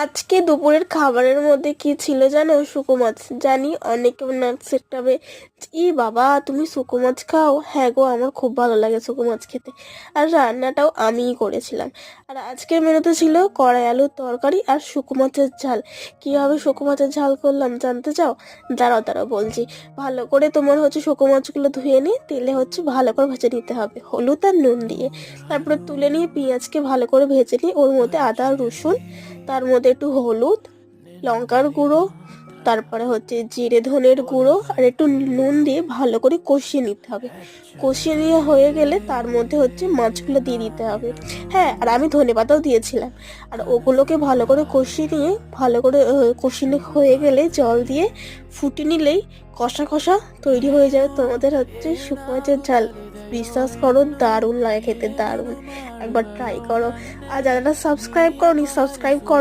আজকে দুপুরের খাবারের মধ্যে কি ছিল জানো? শুকো মাছ। জানি অনেকে নাচের টাবে ই বাবা, তুমি শুকো মাছ খাও? হ্যাঁ গো, আমার খুব ভালো লাগে শুকো মাছ খেতে। আর রান্নাটাও আমিই করেছিলাম। আর আজকের মেনুতে ছিল কড়াই আলুর তরকারি আর শুকো মাছের ঝাল। কীভাবে শুকো মাছের ঝাল করলাম জানতে চাও? দাঁড়াও দাঁড়াও বলছি। ভালো করে তোমার হচ্ছে শুকো মাছগুলো ধুয়ে নিয়ে তেলে হচ্ছে ভালো করে ভেজে নিতে হবে। হলুদ আর নুন দিয়ে। তারপরে তুলে নিয়ে পেঁয়াজকে ভালো করে ভেজে নিয়ে ওর মধ্যে আদা রসুন তার মধ্যে একটু হলুদ, লঙ্কার গুঁড়ো, তারপরে হচ্ছে জিরে ধনের গুঁড়ো আর একটু নুন দিয়ে ভালো করে কষিয়ে নিতে হবে। কষিয়ে নিয়ে হয়ে গেলে তার মধ্যে হচ্ছে মাছগুলো দিয়ে দিতে হবে। হ্যাঁ আর আমি ধনে পাতাও দিয়েছিলাম। আর ওগুলোকে ভালো করে কষিয়ে নিয়ে, ভালো করে কষিয়ে হয়ে গেলে জল দিয়ে ফুটে নিলেই কষা কষা তৈরি হয়ে যাবে তোমাদের হচ্ছে শুকনো ঝাল বিশ্বাস করো, দারুণ লাগে খেতে, দারুণ। একবার ট্রাই করো। আর যারা সাবস্ক্রাইব করো নি সাবস্ক্রাইব করো।